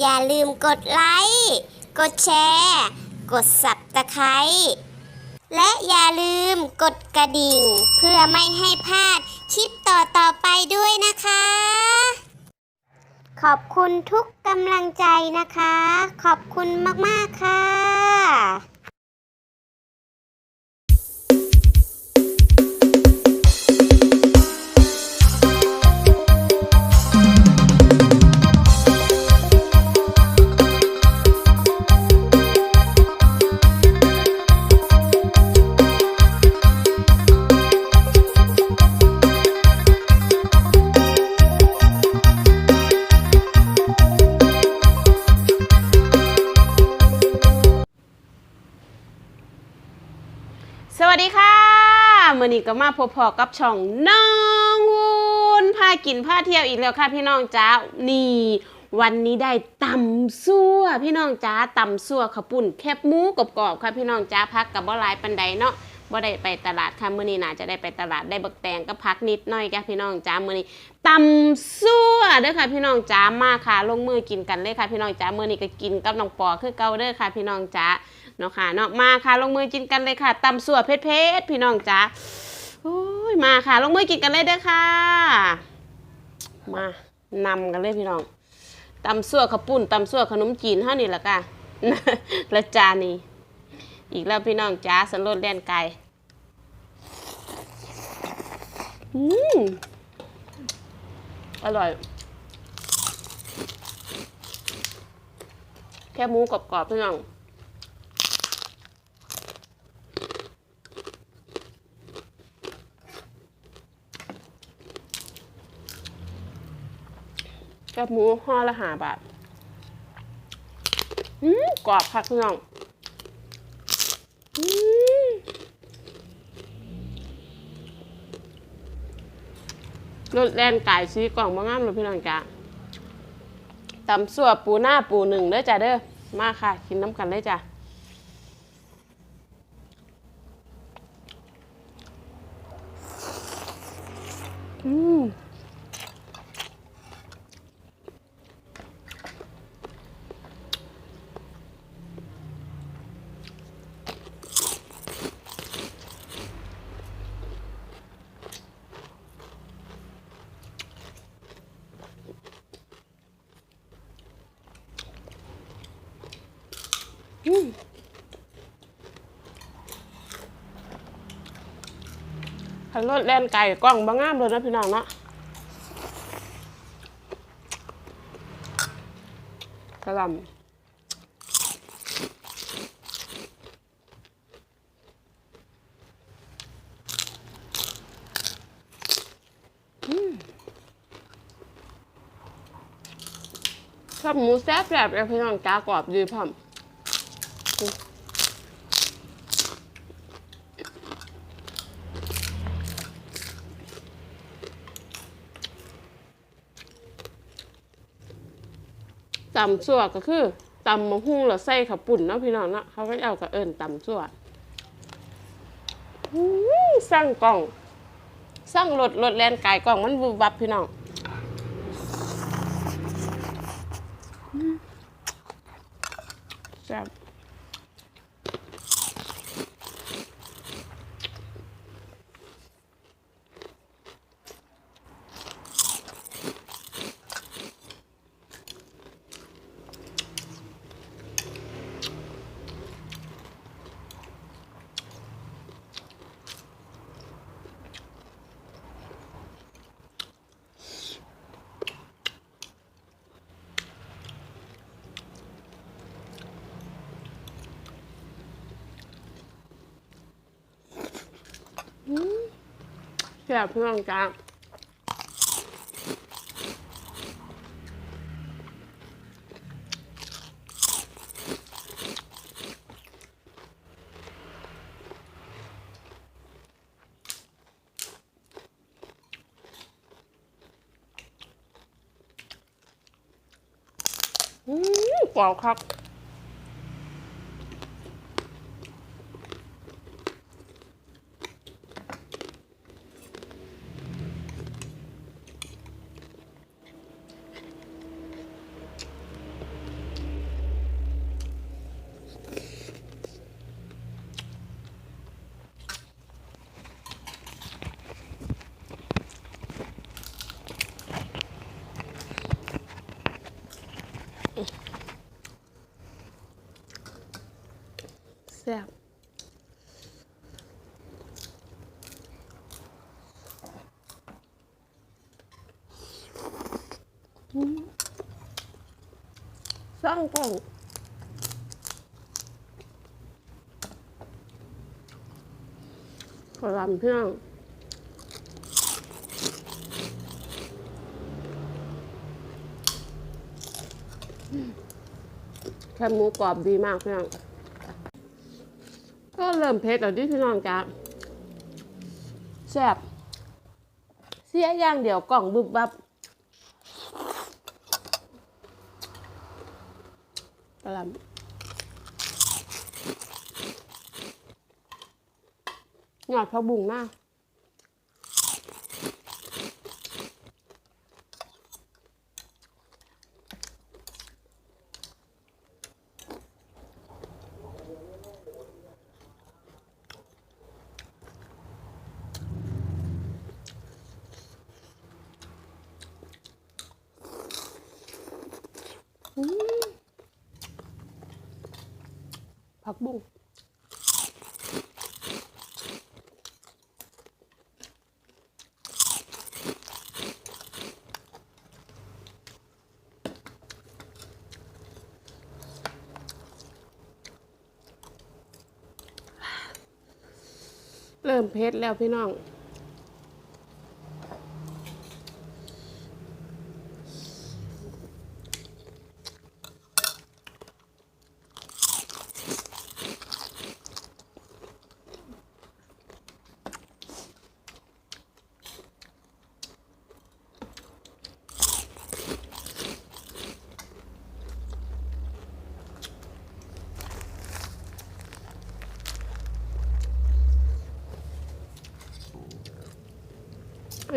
อย่าลืมกดไลค์ กดแชร์ กดสับตะไคร้และอย่าลืมกดกระดิ่ง เพื่อไม่ให้พลาดคลิปต่อๆไปด้วยนะคะ ขอบคุณทุกกำลังใจนะคะ ขอบคุณมาก ๆ ค่ะ สวัสดีค่ะมื่อนี้ก็มาพบพอกับช่องน้องวุ้นพากินพาเที่ยวอีกแล้วค่ะพี่น้องจ้านี่ วันนี้ได้ตำซั่วพี่น้องจ้าตำซั่วข้าวปุ้นแคบหมูกรอบๆค่ะพี่น้องจ้าพักกับบ่หลายปันใดเนาะบ่ได้ไปตลาดค่ะมื้อนี้น่าจะได้ไปตลาดได้บักแตงก็พักนิดหน่อยค่ะพี่น้องจ้ามื้อนี้ตำซั่วเด้อค่ะพี่น้องจ้ามาค่ะ ลงมือกินกันเลยค่ะพี่น้องจ้ามื้อนี้ก็กินกับน้องปอคือเก่าเด้อค่ะพี่น้องจ้า เนาะค่ะเนาะมาค่ะลงมือกินกันเลยค่ะตำสัวเพชรเพชรพี่น้องจ๋าโอ้ยมาค่ะ ลงมือกินกันเลยเด้อค่ะ มานำกันเลยพี่น้องตำสัวข้าวปุ้นตำสัวขนมจีนเท่านี้แหละค่ะและจานนี้อีกแล้วพี่น้องจ๋าสันโลดเล่นไก่อืมอร่อย แค่หมูกรอบๆพี่น้อง แคบหมูห่อละหาบาท อืมกรอบคักพี่น้องอืมรสแลนไก่ซีกล่องมางามเลยพี่น้องจ้าตำสั่วปูหน้าปูหนึ่งเด้อจ้าเด้อ มาค่ะกินน้ำกันเลยจ้าอืม ขันรถแล่นไก่กล้องบางงามเลยนะพี่น้องเนาะกระลำอืมชอบหมูแซ่บแบบเลยพี่น้องจ้ากรอบดีพร้อม ตำซั่วก็คือตำมะฮุ่งแล้วใส่ข้าปุ่นเนาะพี่น้องเนาะเขาก็เอากระเอิญตำซั่วสร้างกล่องสร้างรถรถแลนไก่กล่องมันบุบวับพี่น้องแซ่บ แซ่บพี่น้องจ้าอืมกรอบครับ สร้างกล่องกระหลำเพื่องแค่หมูกรอบดีมากเพื่อนก็เริ่มเผ็ดแล้วที่พี่น้องจ้าแซ่บเสียอย่างเดียวกล่องบึบบับ กระหลำหยอดผักบุ้งมาก ผักบุ้งเริ่มเผ็ดแล้วพี่น้อง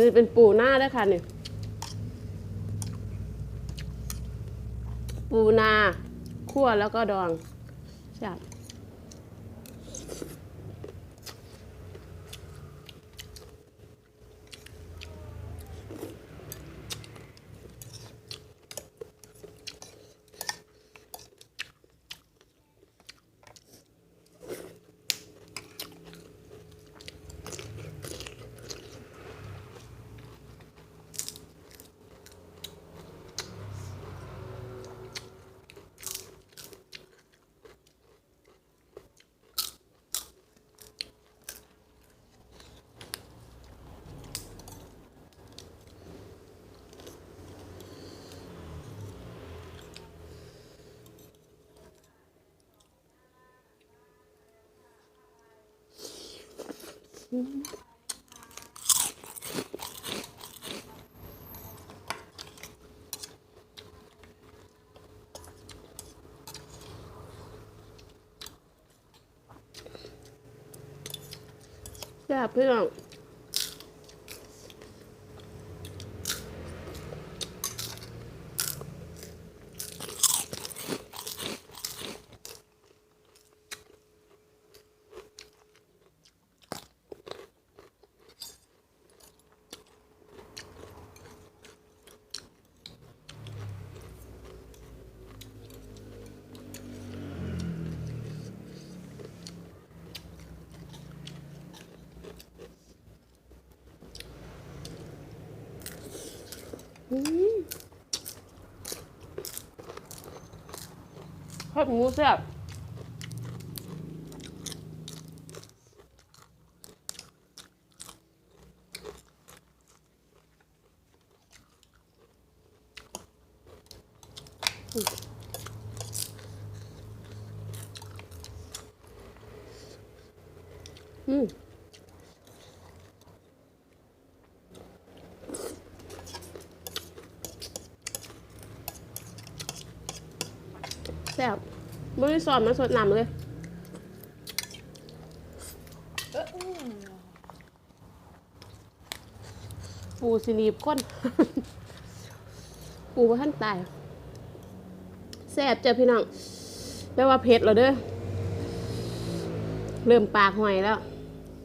อันนี้เป็นปูหน้าด้วยค่ะเนี่ยปูนาคั่วแล้วก็ดองจับ จับเพื่อน ทอดหมูแซ่บอืม ซ่บไม่ได้สอนมาสดน้ำเลยปูสินีบก้น ปูว่าท่านตายแซ่บเจอพี่น้องแปลว่าเผ็ดแล้วเด้อเริ่มปากหอยแล้ว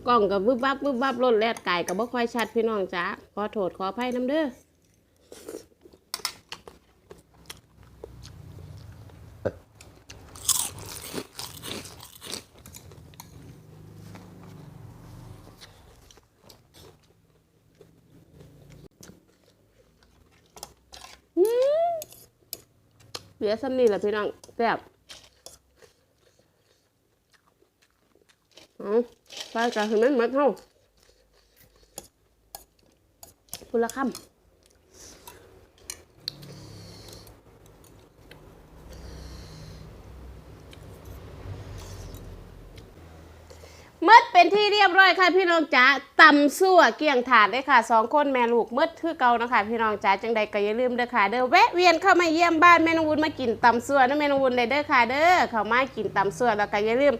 กล้องกับวึบวับวึบวับรถแลดไก่กับบ่ค่อยชัดพี่น้องจ้าขอโทษขออภัยน้ำเด้อ เห ลือซ้ำนี่แหละพี่น้องแซ่บเอาไปกันถึงนั้นมัดเท่าพูละคำ เป็นที่เรียบร้อยค่ะพี่น้องจ๋าตำซั่วเกี่ยงถาดเลยค่ะสองคนแม่ลูกเมื่อคือเก่านะคะพี่น้องจ๋าจังใดก็อย่าลืมเด้อค่ะเด้อแวะเวียนเข้ามาเยี่ยมบ้านแม่นงวุ้นมากินตำซั่วนะแม่นงวุ้นเลยเด้อค่ะเด้อเข้ามากินตำซั่วแล้วก็อย่าลืม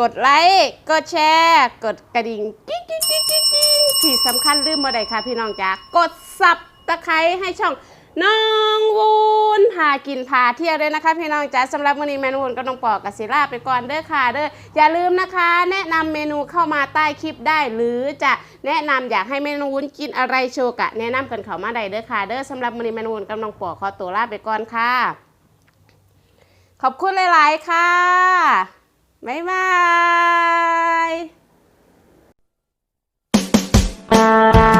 กดไลค์กดแชร์ กดกระดิ่งกิ๊งกิ๊งกิ๊งกิ๊งกิ๊งที่สำคัญลืมบ่ได้ค่ะพี่น้องจ๋ากดสับตะไคร้ให้ช่อง น้องวูนพากินพาเที่ยวด้วยนะคะพี่น้องจ๋าสำหรับวันนี้แมนูนก็ต้องปอกกับศิลาไปก่อนเด้อค่ะเด้ออย่าลืมนะคะ แนะนำเมนูเข้ามาใต้คลิปได้ หรือจะแนะนำอยากให้เมนูวุ้นกินอะไรโชว์กะแนะนำกันเข้ามาได้เด้อค่ะเด้อสำหรับวันนี้แมนูนกำลังปอกขอตัวลาไปก่อนค่ะ ขอบคุณหลาย ๆ ค่ะบ๊ายบาย